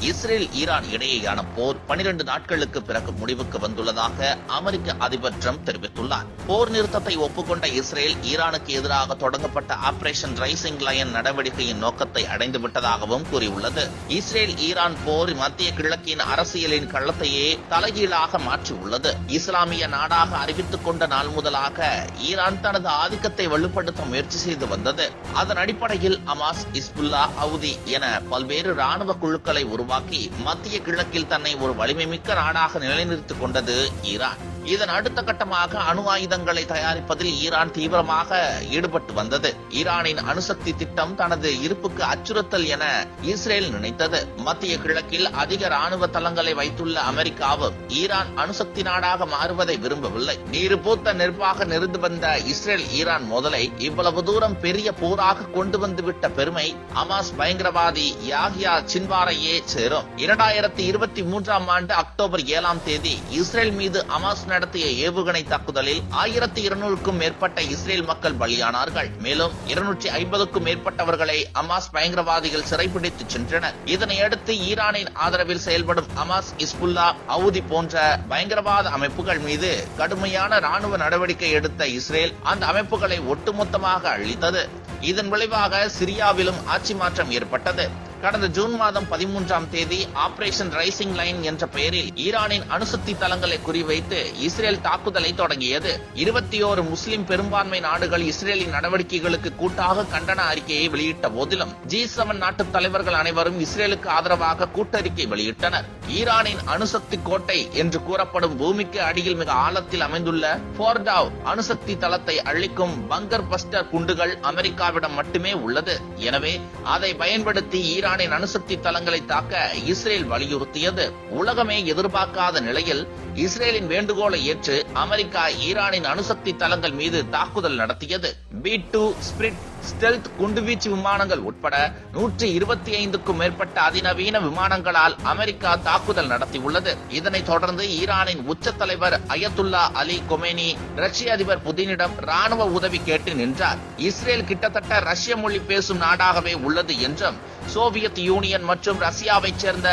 Israel Iran இடையேயான போர் 12 நாட்களுக்கு பிறகு முடிவுக்கு வந்துள்ளதாக அமெரிக்க அதிபர் ட்ரம்ப் தெரிவித்துள்ளார். போர் நிறுத்தத்தை ஒப்புக்கொண்ட இஸ்ரேல் ஈரானுக்கு எதிராக தொடங்கப்பட்ட ஆபரேஷன் ரைசிங் லயன் நடவடிக்கையின் நோக்கத்தை அடைந்து விட்டதாகவும் கூறியுள்ளது. இஸ்ரேல் ஈரான் போர் மத்திய கிழக்கின் அரசியலின் களத்தையே தலைகீழாக மாற்றியுள்ளது. இஸ்லாமிய நாடாக அறிவித்துக் கொண்ட நாள் முதலாக ஈரான் தனது ஆதிக்கத்தை வலுப்படுத்த முயற்சி செய்து வந்தது. அதன் அடிப்படையில் அமாஸ் இஸ்புல்லா அவுதி என பல்வேறு ராணுவ குழுக்களை உருவாக்கி மத்திய கிழக்கில் தன்னை ஒரு வலிமைமிக்க நாடாக நிலைநிறுத்திக் கொண்டது ஈரான். இதன் அடுத்த கட்டமாக அணு ஆயுதங்களை தயாரிப்பதில் ஈரான் தீவிரமாக ஈடுபட்டு வந்தது. ஈரானின் அணுசக்தி திட்டம் தனது இருப்புக்கு அச்சுறுத்தல் என இஸ்ரேல் நினைத்தது. மத்திய கிழக்கில் அதிக ராணுவ தளங்களை வைத்துள்ள அமெரிக்காவும் ஈரான் அணுசக்தி நாடாக மாறுவதை விரும்பவில்லை. நீரு பூத்த நெருப்பாக நிறுந்து வந்த இஸ்ரேல் ஈரான் மோதலை இவ்வளவு தூரம் பெரிய போராக கொண்டு வந்துவிட்ட பெருமை அமாஸ் பயங்கரவாதி யாகியா சின்வாரையே சேரும். இரண்டாயிரத்தி இருபத்தி மூன்றாம் ஆண்டு அக்டோபர் ஏழாம் தேதி இஸ்ரேல் மீது அமாஸ் நடத்திய ஏவுகணை தாக்குதலில் ஆயிரத்தி இருநூறுக்கும் மேற்பட்ட இஸ்ரேல் மக்கள் பலியானார்கள். மேலும் இருநூற்றி ஐம்பதுக்கும் மேற்பட்டவர்களை அமாஸ் பயங்கரவாதிகள் சிறைபிடித்து சென்றனர். இதனையடுத்து ஈரானின் ஆதரவில் செயல்படும் அமாஸ் இஸ்புல்லா அவுதி போன்ற பயங்கரவாத அமைப்புகள் மீது கடுமையான ராணுவ நடவடிக்கை எடுத்த இஸ்ரேல் அந்த அமைப்புகளை ஒட்டுமொத்தமாக அழித்தது. இதன் விளைவாக சிரியாவிலும் ஆட்சி மாற்றம் ஏற்பட்டது. கடந்த ஜூன் மாதம் பதிமூன்றாம் தேதி ஆபரேஷன் ரைசிங் லைன் என்ற பெயரில் ஈரானின் அணுசக்தி தளங்களை குறிவைத்து இஸ்ரேல் தாக்குதலை தொடங்கியது. இருபத்தி ஓரு முஸ்லிம் பெரும்பான்மை நாடுகள் இஸ்ரேலின் நடவடிக்கைகளுக்கு கூட்டாக கண்டன அறிக்கையை வெளியிட்ட போதிலும் ஜி செவன் நாட்டு தலைவர்கள் அனைவரும் இஸ்ரேலுக்கு ஆதரவாக கூட்டறிக்கை வெளியிட்டனர். ஈரானின் அணுசக்தி கோட்டை என்று கூறப்படும் பூமிக்கு அடியில் மிக ஆழத்தில் அமைந்துள்ள போர்டாவ் அணுசக்தி தளத்தை அழிக்கும் பங்கர் பஸ்டர் குண்டுகள் அமெரிக்காவிடம் மட்டுமே உள்ளது. எனவே அதை பயன்படுத்தி ஈரான் ஈரானின் அணுசக்தி தளங்களை தாக்க இஸ்ரேல் வலியுறுத்தியது. உலகமே எதிர்பார்க்காத நிலையில் இஸ்ரேலின் வேண்டுகோளை ஏற்று அமெரிக்கா ஈரானின் அணுசக்தி தளங்கள் மீது தாக்குதல் நடத்தியது. பி டூ ஸ்பிரிட் ஸ்டெல்த் குண்டுவீச்சு விமானங்கள் உட்பட நூற்றி இருபத்தி ஐந்துக்கும் மேற்பட்ட அதிநவீன விமானங்களால் அமெரிக்கா தாக்குதல் நடத்தியுள்ளது. இதனைத் தொடர்ந்து ஈரானின் உச்ச தலைவர் அயத்துல்லா அலி கொமேனி ரஷ்ய அதிபர் புதினிடம் ராணுவ உதவி கேட்டு நின்றார். இஸ்ரேல் கிட்டத்தட்ட ரஷ்ய மொழி பேசும் நாடாகவே உள்ளது என்றும் சோவியத் யூனியன் மற்றும் ரஷ்யாவைச் சேர்ந்த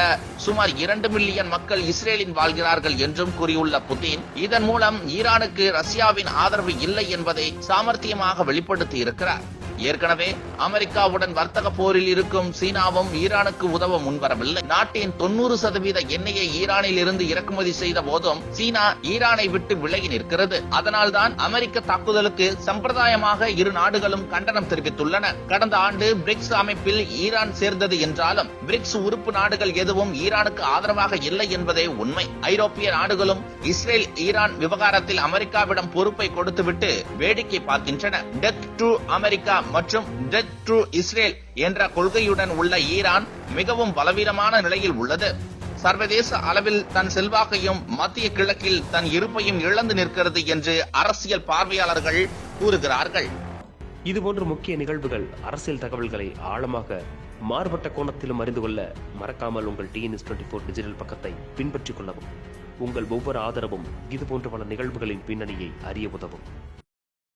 சுமார் இரண்டு மில்லியன் மக்கள் இஸ்ரேலில் வாழ்கிறார்கள் என்றும் கூறியுள்ள புதின் இதன் மூலம் ஈரானுக்கு ரஷ்யாவின் ஆதரவு இல்லை என்பதை சாமர்த்தியமாக வெளிப்படுத்தி இருக்கிறார் ஏற்கனவே அமெரிக்காவுடன் வர்த்தக போரில் இருக்கும் சீனாவும் ஈரானுக்கு உதவ முன்வரவில்லை. நாட்டின் தொண்ணூறு சதவீத எண்ணெயை ஈரானில் இருந்து இறக்குமதி செய்த போதும் சீனா ஈரானை விட்டு விலகி நிற்கிறது. அதனால்தான் அமெரிக்க தாக்குதலுக்கு சம்பிரதாயமாக இரு நாடுகளும் கண்டனம் தெரிவித்துள்ளன. கடந்த ஆண்டு பிரிக்ஸ் அமைப்பில் ஈரான் சேர்ந்தது என்றாலும் பிரிக்ஸ் உறுப்பு நாடுகள் எதுவும் ஈரானுக்கு ஆதரவாக இல்லை என்பதே உண்மை. ஐரோப்பிய நாடுகளும் இஸ்ரேல் ஈரான் விவகாரத்தில் அமெரிக்காவிடம் பொறுப்பை கொடுத்துவிட்டு வேடிக்கை பார்க்கின்றன. டெத் டு அமெரிக்கா மற்றும் டெத் ட்ரூ இஸ்ரேல் என்ற கொள்கையுடன் உள்ள ஈரான் மிகவும் பலவீனமான நிலையில் உள்ளது. சர்வதேச அளவில் தன் செல்வாக்கையும் மத்திய கிழக்கில் தன் இருப்பையும் இழந்து நிற்கிறது என்று அரசியல் பார்வையாளர்கள் கூறுகிறார்கள். இதுபோன்ற முக்கிய நிகழ்வுகள் அரசியல் தகவல்களை ஆழமாக மாறுபட்ட கோணத்திலும் அறிந்து கொள்ள மறக்காமல் உங்கள் டிஎன்எஸ் டுவெண்ட்டி ஃபோர் டிஜிட்டல் பக்கத்தை பின்பற்றிக் கொள்ளவும். உங்கள் ஒவ்வொரு ஆதரவும் இதுபோன்ற பல நிகழ்வுகளின் பின்னணியை அறிய உதவும்.